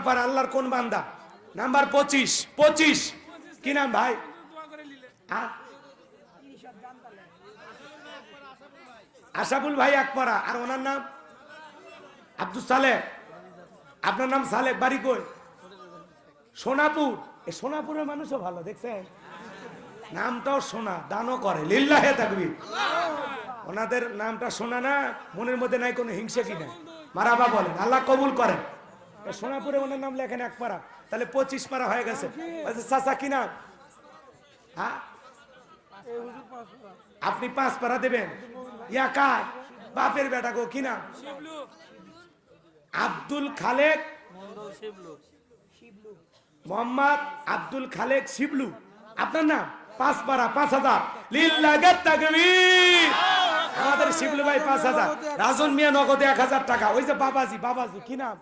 পর আল্লাহর কোন বান্দা? নাম্বার পঁচিশ পঁচিশ। কি নাম ভাই? আশাফুল ভাই একপাড়া আর ওনার নাম? আব্দুল সালেহ। আপনার নাম সালেহ, বাড়ি কই? সোনাপুর। এ, সোনাপুরের মানুষও ভালো, দেখছেন? নামটাও সোনা, দানও করে। লিল্লাহে থাকবি ওনাদের নামটা শোনা না, মনের মধ্যে নাই কোনো হিংসে কি নাই? মারাবা বলেন, আল্লাহ কবুল করেন। সোনাপুরে ওনার নাম লেখেন এক পারা তাহলে পঁচিশ পারা হয়ে গেছে। বলছে, চাচা কি নাম? হ্যাঁ? আপনি পাঁচ পারা দেবেন? ইয়া কার? বাপের বেটা গো কি নাম? আব্দুল খালেক। মোহাম্মদ আব্দুল খালেক শিবলু। আপনার নাম? পাঁচ পারা পাঁচ হাজার। আমাদের শিবলু ভাই পাঁচ হাজার। রাজন মিয়া নগদে এক হাজার টাকা। ওই যে বাবাজি বাবাজি কি নাম?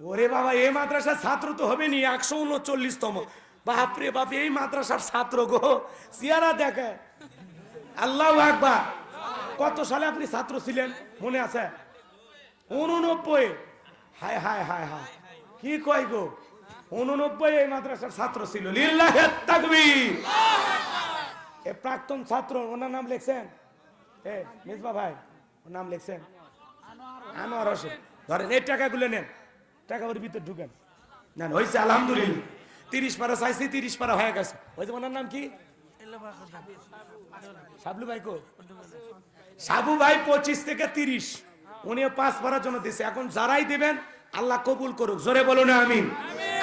ওরে বাবা, এই মাদ্রাসার ছাত্র তো হবে নি একশো উনচল্লিশতম। বাপরে বাপ, এই মাদ্রাসার ছাত্র গো চেহারা দেখে। আল্লাহ আকবার। কত সালে আপনি ছাত্র ছিলেন, মনে আছে? উননব্বই। হায় হায় হায় হায়। কি কয় গো? উননব্বই এই মাদ্রাসার ছাত্র ছিল। এ প্রাক্তন ছাত্র, ওনার নাম লিখছেন? এ, মিসবা ভাই ওর নাম লিখছেন? আনোয়ার হোসেন। ধরেন, এই টাকাগুলো নেন। টাকা ওর ভিতর ঢুকেন। না হয়েছে আলহামদুলিল্লাহ। তিরিশ পারা চাইছি, তিরিশ পারা হয়ে গেছে। ওই যে ওনার নাম কি? সাবলু ভাই কো? সাবু ভাই পঁচিশ থেকে তিরিশ। উনিও পাঁচ পারার জন্য দিছে। এখন যারাই দিবেন, আল্লাহ কবুল করুক। জোরে বলুন, আমিন।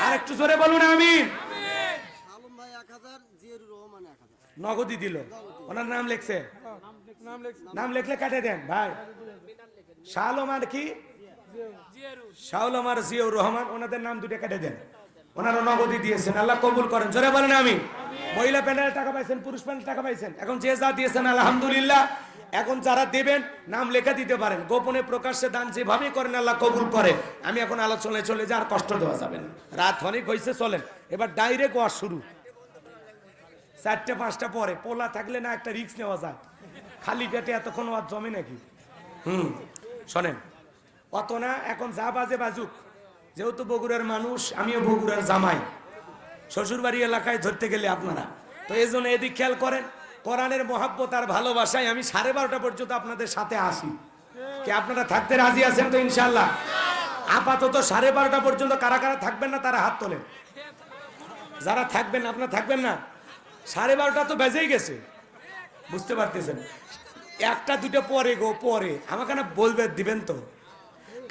আর একটু জোরে বলুন, আমিন আলম ভাই এক হাজার জিয়ারুর রহমান এক হাজার নগদি দিল। ওনার নাম লিখছে? নাম লিখলে কাটে দেন, ভাই। শাহলম আর কি? শাহলম আর জিয়াউর রহমান, ওনাদের নাম দুটো কেটে দেন। ওনারা নগদি দিয়েছেন, আল্লাহ কবুল করেন। জোরে বলেন আমি মহিলা প্যানেল টাকা পাইছেন, পুরুষ প্যানেল টাকা পাইছেন। এখন যে যা দিয়েছেন, আলহামদুলিল্লাহ। এখন যারা দেবেন, নাম লেখা দিতে পারেন। গোপনে প্রকাশ্যে দান যেভাবে করেন, আল্লাহ কবুল করে। আমি এখন আলোচনায় চলে যা আর কষ্ট দেওয়া যাবে না। রাত অনেক হয়েছে চলেন। এবার ডাইরেক্ট ওয়াশ শুরু। চারটে, পাঁচটা পরে। পোলা থাকলে না একটা রিক্স নেওয়া যায়। খালি পেটে এতক্ষণ আর জমে নাকি? হুম, শোনেন, অত না, এখন যা বাজে বাজুক। যেহেতু বগুড়ার মানুষ, আমিও বগুড়ার জামাই। শ্বশুরবাড়ি এলাকায় ধরতে গেলে আপনারা। তো এই জন্য এদিক খেয়াল করেন, কোরআনের মহাব্বত আর ভালোবাসায় আমি সাড়ে বারোটা পর্যন্ত আপনাদের সাথে আসি। কি আপনারা থাকতে রাজি আছেন তো ইনশাল্লাহ আপাতত সাড়ে বারোটা পর্যন্ত কারা কারা থাকবেন না, তারা হাত তোলেন। যারা থাকবেন, আপনারা থাকবেন না? সাড়ে বারোটা তো বেজেই গেছে। বুঝতে পারতেছেন? একটা, দুটো পরে গো, পরে। আমাকে না বলবে, দিবেন তো।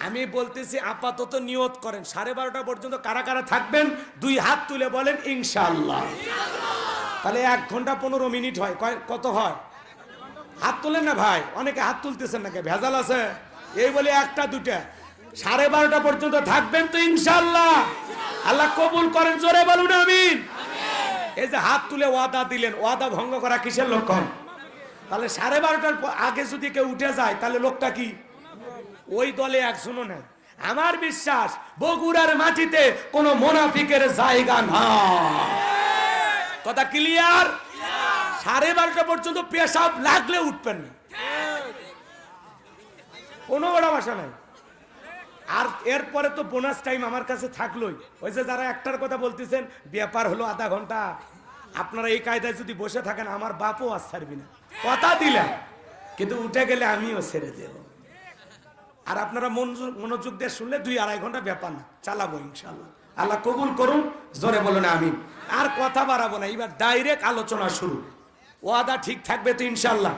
আমি বলতেছি, আপাতত নিয়ত করেন, সাড়ে বারোটা পর্যন্ত কারা কারা থাকবেন, দুই হাত তুলে বলেন ইনশাল্লাহ তাহলে এক ঘণ্টা পনেরো মিনিট হয়। কত হয়? হাত তোলেন না ভাই? অনেকে হাত তুলতেছেন নাকি? ভেজাল আছে? এই বলে একটা দুটা সাড়ে বারোটা পর্যন্ত থাকবেন তো ইনশাল্লাহ আল্লাহ কবুল করেন, জোরে বলুন, আমিন। এই যে হাত তুলে ওয়াদা দিলেন, ওয়াদা ভঙ্গ করা কিসের লক্ষণ? তাহলে সাড়ে বারোটার আগে যদি কেউ উঠে যায়, তাহলে লোকটা কি? ওই দলে একজনও নেই আমার বিশ্বাস, বগুড়ার মাটিতে কোনো মোনাফিকের জায়গা না কথা ক্লিয়ার সাড়ে বারোটা পর্যন্ত পেশাব লাগলে উঠবেন না। কোনো বড় ভাষা নাই। আর এরপরে তো বোনাস টাইম আমার কাছে থাকলোই। ওই যে যারা একটার কথা বলতেছেন, ব্যাপার হলো আধা ঘণ্টা। আপনারা এই কায়দায় যদি বসে থাকেন, আমার বাপও আর ছাড়বি না। কথা দিলেন কিন্তু উঠে গেলে আমিও ছেড়ে দেব। আর আপনারা মনোযোগ- দিয়ে শুনলে দুই আড়াই ঘণ্টা ব্যাপার না, চালাবো ইনশাল্লাহ আল্লাহ কবুল করুন, জোরে বলুন আমি আর কথা বাড়াবো না এবার ডাইরেক্ট আলোচনা শুরু। ওয়াদা ঠিক থাকবে তো ইনশাল্লাহ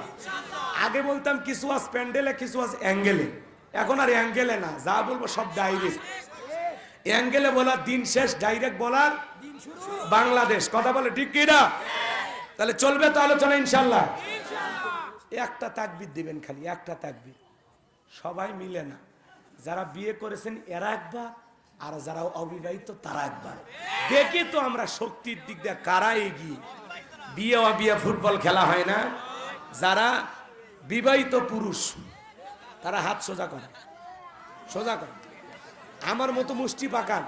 আগে বলতাম, কিছু আজ প্যান্ডেলে, কিছু আজ অ্যাঙ্গেলে। এখন আর অ্যাঙ্গেলে না, যা বলব সব ডাইরেক্ট অ্যাঙ্গেলে বলার দিন শেষ ডাইরেক্ট বলার বাংলাদেশ। কথা বলে ঠিক কি না? তাহলে চলবে তো আলোচনা ইনশাল্লাহ একটা তাকবির দিবেন খালি, একটা তাকবির। সবাই মিলে না। যারা বিয়ে করেছেন, এরা একবার, আর যারা অবিবাহিত, তারা একবার। দেখি তো আমরা শক্তির দিক দিয়ে কারা এগিয়ে। বিয়ে অবিয়ে ফুটবল খেলা হয় না। যারা বিবাহিত পুরুষ তারা হাত সোজা করে। সোজা করে। আমার মতো মুষ্টি পাকান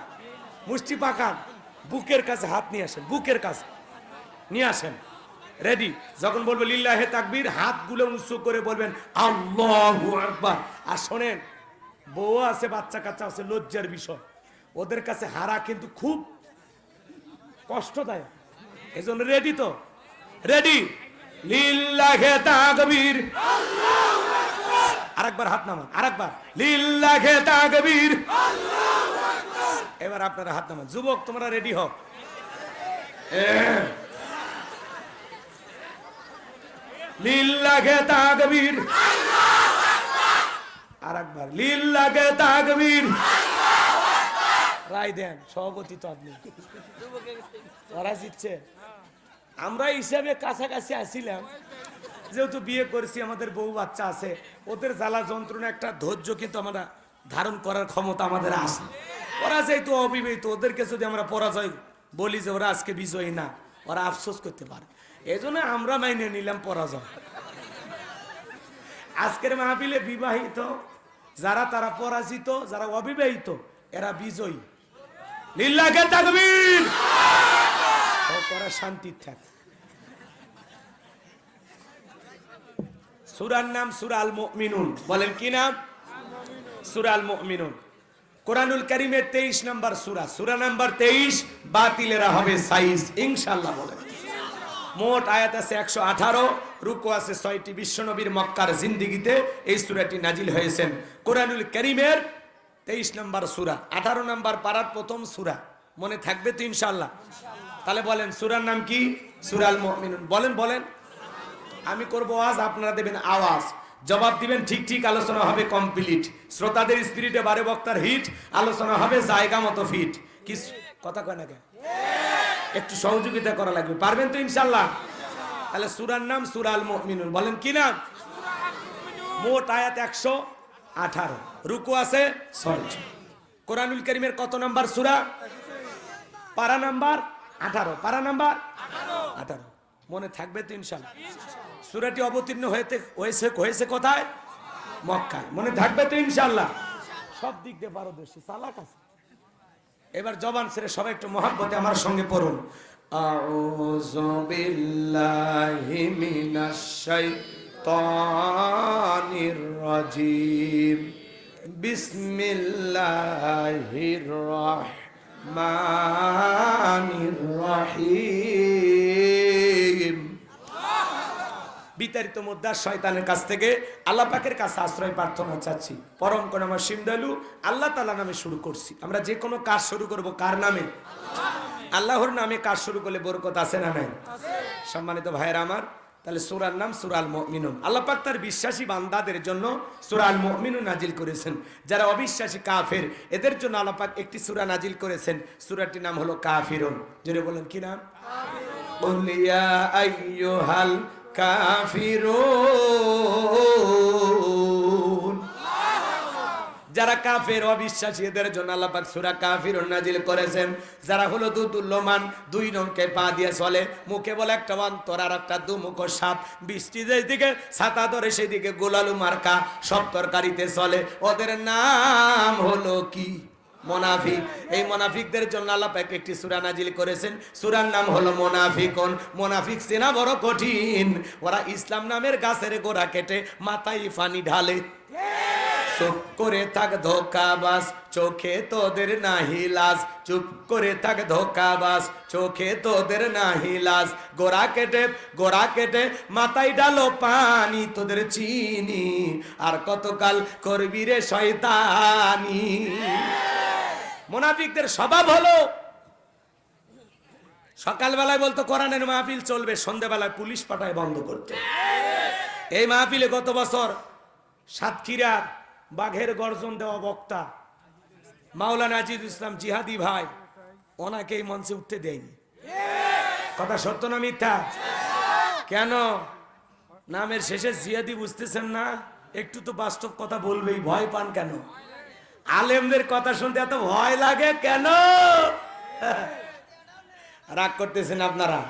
মুষ্টি পাকান, বুকের কাছে হাত নিয়ে আসেন, বুকের কাছে নিয়ে আসেন। রেডি যখন বলবে লিল্লাহে তাকবীর, হাতগুলো উঁচু করে বলবেন, আল্লাহু আর শোনেন, বউ আছে, বাচ্চা কাচ্চা আছে, লজ্জার বিষয়। ওদের কাছে হারা কিন্তু খুব কষ্টদায়ক। এই রেডি তো? রেডি লিল্লাহে তাকবীর। আরেকবার হাত নামান আরেকবার। লিল্লাহে তাকবীর। এবার আপনারা হাত নামান। যুবক তোমরা রেডি হও। লিল্লাহে তাকবীর। আরেকবার। লিল্লাহে তাকবীর। রায় দেন সভাপতি তো আপনি ওরা জিতছে আমরা হিসাবে কাছাকাছি আসিলাম। যেহেতু বিয়ে করেছি, আমাদের বউ বাচ্চা আছে, ওদের জ্বালা যন্ত্রণা একটা ধৈর্য কিন্তু আমরা ধারণ করার ক্ষমতা আমাদের আছে। ওরা যেহেতু অবিবাহিত, ওদেরকে যদি আমরা পরাজয় বলি যে ওরা আজকে বিজয়ী না, ওরা আফসোস করতে পারে। এই আমরা মাইনে নিলাম পরাজয়। আজকের মাহফিলে বিবাহিত, যারা তারা পরাজিত, যারা অবিবাহিত, এরা বিজয়ী। লিল্লাকে তাকবীর! ও শান্তি থাক। সুরার নাম সুরাল মুমিনুন। বলেন কি নাম? সুরাল মুমিনুন। কোরআনুল কারিমের তেইশ নাম্বার সুরা। সুরা নাম্বার তেইশ, বাতিলেরা হবে সাইজ ইনশাল্লাহ বলেন মোট আয়াত আছে একশো আঠারো, রুকু আছে ছয়টি। বিশ্বনবীর মক্কার জিন্দিগিতে এই সুরাটি নাজিল হয়েছেন। কোরআনুল করিমের তেইশ নম্বর সুরা। আঠারো নম্বর পাড়ার প্রথম সুরা। মনে থাকবে তো ইনশাল্লাহ তাহলে বলেন, সুরার নাম কি? সুরাল মুমিনুন। বলেন বলেন। আমি করব আওয়াজ, আপনারা দেবেন আওয়াজ। জবাব দিবেন, ঠিক ঠিক, আলোচনা হবে কমপ্লিট শ্রোতাদের স্পিরিটে বারে বক্তার হিট আলোচনা হবে জায়গা মতো ফিট কি কথা কয় না একটু সহযোগিতা করা লাগবে। পারবেন তো ইনশাল্লাহ? তাহলে সুরার নাম সুরাল মুমিনুন। বলেন, কি নাম? মোট আয়াত একশো আঠারো। রুকু আছে ছয়টি। কোরআনুল করিমের কত নাম্বার সুরা? পারা নাম্বার আঠারো। পারা নাম্বার? আঠারো। মনে থাকবে তো ইনশাল্লাহ। সুরাটি অবতীর্ণ হয়েছে হয়েছে হয়েছে কোথায়? মক্কায়। মনে থাকবে তো ইনশাল্লাহ। সব দিক দিয়ে পারদর্শী চালাক আছে। এবার জবান ছেড়ে সবাই একটু মহাব্বতে আমার সঙ্গে পড়ুন। রহিম বিতাড়িত মুদ্রা শয়তানের কাছ থেকে আল্লাহ পাকের কাছে আশ্রয় প্রার্থনা চাচ্ছি। পরম কোন আমার সিমদালু, আল্লাহ তালা নামে শুরু করছি। আমরা যে কোনো কাজ শুরু করব কার নামে? আল্লাহর নামে কাজ শুরু করলে বরকত আছে না নাই? সম্মানিত ভাইয়ের আমার তাহলে সুরার নাম সুরাল মিনুন আল্লাপাক তার বিশ্বাসী বান্দাদের জন্য সুরাল মিনু নাজিল করেছেন। যারা অবিশ্বাসী কাফের, এদের জন্য আল্লাপাক একটি সুরা নাজিল করেছেন। সুরাটির নাম হলো কাফিরুন। জোরে বলেন, কি নাম? কাফিরুন। যারা কাফের, অবিশ্বাসী, এদের জন্য আল্লাহ পাক সূরা কাফিরুন নাজিল করেছেন। যারা হলো দুদুল্যমান দুই নৌকে পা দিয়ে চলে, মুখে বলে একটা অন্তর আর একটা দুমুখ সাপ। বৃষ্টি যেই দিকে ছাতা ধরে সেই দিকে গোলালু মার্কা সব তরকারিতে চলে। ওদের নাম হলো কি? মোনাফিক। এই মোনাফিকদের জন্য আল্লাহ পাক একটি সূরা নাজিল করেছেন। সূরার নাম হলো মোনাফিকুন। মোনাফিক চেনা বড় কঠিন। ওরা ইসলাম নামের গাছের গোড়া কেটে মাথায় পানি ঢালে। চুপ করে থাক ধোকাবাস চোখে তোদের নাহি লাজ। চুপ করে থাক ধোকাবাস চোখে তোদের নাহি লাজ। গোড়া কেটে গোড়া কেটে মাথায় ডালো পানি, তোদের চিনি। আর কতকাল করবি রে শয়তানি? মোনাফিকদের স্বভাব হলো, সকালবেলায় বলতো কোরআনের মাহফিল চলবে, সন্ধ্যাবেলায় পুলিশ পাঠায় বন্ধ করতে। এই মাহফিলে গত বছর সাতক্ষীরার বাঘের গর্জন দেওয়া বক্তা। মাওলানা আজিদ ইসলাম জিহাদি ভাই ওনাকে এই মঞ্চে উঠতে দেয়নি। কথা সত্য না মিথ্যা? কেন? নামের শেষে জিহাদি বুঝতেছেন না, একটু তো বাস্তব কথা বলবেই, ভয় পান কেন? আলেমদের কথা শুনতে এত ভয় লাগে কেন? রাগ করতেছেন আপনারা।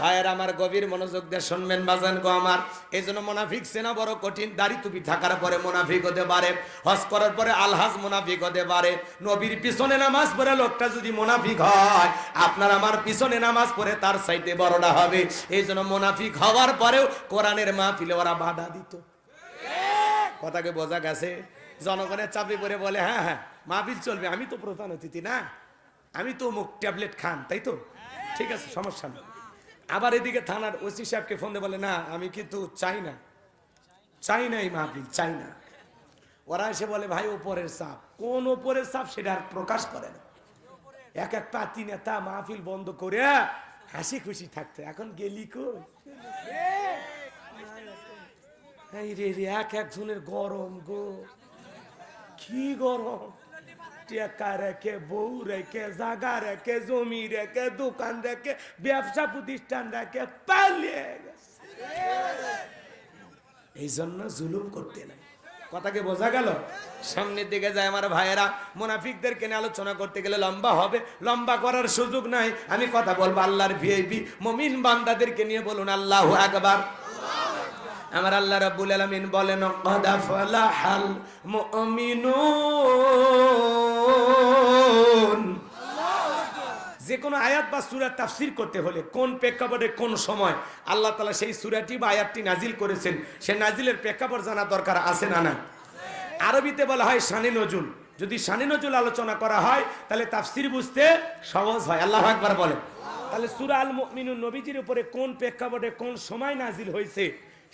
ভাইয়ের আমার গভীর মনোযোগ দিয়ে শুনবেন বাজান গো আমার। এই জন্য মোনাফিক সেনা বড় কঠিন, দাড়ি টুপি থাকার পরে মোনাফিক হতে পারে, হজ করার পরে আলহাজ মোনাফিক হতে পারে। নবীর পিছনে নামাজ পড়ে লোকটা যদি মোনাফিক হয়, আপনার আমার পিছনে নামাজ পড়ে তার সাইডে বড়টা হবে। এই জন্য মোনাফিক হওয়ার পরেও কোরআনের মাহফিলে ওরা বাধা দিত। কথাকে বোঝা গেছে? জনগণের চাপে পড়ে বলে হ্যাঁ হ্যাঁ মাহফিল চলবে, আমি তো প্রধান অতিথি না। আমি তো মুখ ট্যাবলেট খান, তাই তো? ঠিক আছে, সমস্যা নেই। আবার এদিকে থানার ওসি সাহেবকে ফোন দিয়ে বলে, না, আমি কিন্তু চাই না। চাই না এই মাহফিল, চাই না। ওরা এসে বলে, ভাই, ওপরের সাপ। কোন ওপরের সাপ সেটা আর প্রকাশ করে না। এক এক পাতি নেতা মাহফিল বন্ধ করে হাসি খুশি থাকতে। এখন গেলি কই? রে রে, এক একজনের গরম গো। কি গরম? টেকা রেখে বউ রেখে, জাগা রেখে, জমি রেখে, দোকান রেখে, ব্যবসা প্রতিষ্ঠান রেখে পালিয়ে গেছে। এই জন্য জুলুম করতে নাই। কথাকে বোঝা গেল? সামনের দিকে যায় আমার ভাইয়েরা মোনাফিকদেরকে নিয়ে আলোচনা করতে গেলে লম্বা হবে, লম্বা করার সুযোগ নাই। আমি কথা বলব আল্লাহর ভিআইপি মমিন বান্দাদেরকে নিয়ে বলুন আল্লাহ আকবার। আমার আল্লাহ রাব্বুল আলামিন বলেন, কদ ফালাহাল মুমিনুন। যে কোনো আয়াত বা সূরা তাফসীর করতে হলে কোন প্রেক্ষাপটে কোন সময় আল্লাহ তালা সেই সূরাটি বা আয়াতটি নাজিল করেছেন, সে নাজিলের প্রেক্ষাপট জানা দরকার আছে না না আরবিতে বলা হয় শানে নজুল। যদি শানে নজুল আলোচনা করা হয়, তাহলে তাফসীর বুঝতে সহজ হয়। আল্লাহ আকবার বলে তাহলে সূরা আল মুমিনুন নবীজির উপরে কোন প্রেক্ষাপটে কোন সময় নাজিল হয়েছে,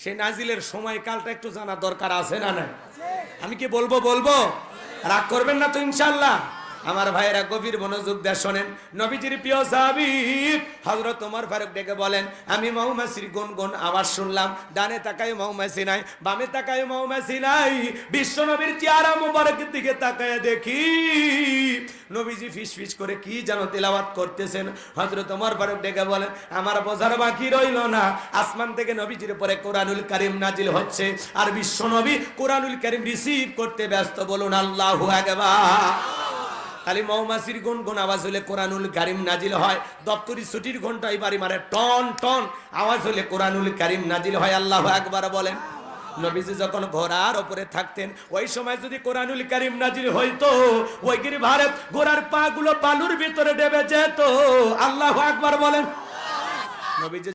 সে নাজিলের সময়কালটা একটু জানা দরকার আছে না না আমি কি বলব বলব? রাগ করবেন না তো ইনশাল্লাহ আমার ভাইয়েরা গভীর মনোযোগ দিয়ে শোনেন। নবীজির প্রিয় সাহাবী হযরত ওমর ফারুক ডেকে বলেন, আমি মৌমাছির গুন গুন আওয়াজ শুনলাম। ডানে তাকায় মৌমাছি নাই, বামে তাকায় মৌমাছি নাই। বিশ্ব নবীর চেহারা মোবারকের দিকে তাকায় দেখি। নবীজি ফিস ফিস করে কি যেন তেলাওয়াত করতেছেন। হযরত ওমর ফারুক ডেকে বলেন, আমার বোঝার বাকি রইল না। আসমান থেকে নবীজির পরে কোরআনুল কারীম নাজিল হচ্ছে। আর বিশ্ব নবী কোরআনুল কারীম রিসিভ করতে ব্যস্ত বলুন, আল্লাহু আকবার। খালি মৌমাছির গুন গুন আওয়াজ হলে কোরআনুল কারিম নাজিল হয়। দপ্তরি ছুটির ঘন্টায় বাড়ি মারে টন টন আওয়াজ হলে কোরআনুল কারিম নাজিল হয়। আল্লাহ একবার বলেন। নবীজি যখন ঘোড়ার ওপরে থাকতেন, ওই সময় যদি কোরআনুল কারিম নাজিল হইতো ওই গিরি ভারত ঘোড়ার পা গুলো বালুর ভিতরে ডেবে যেত। আল্লাহ একবার বলেন। নবীজি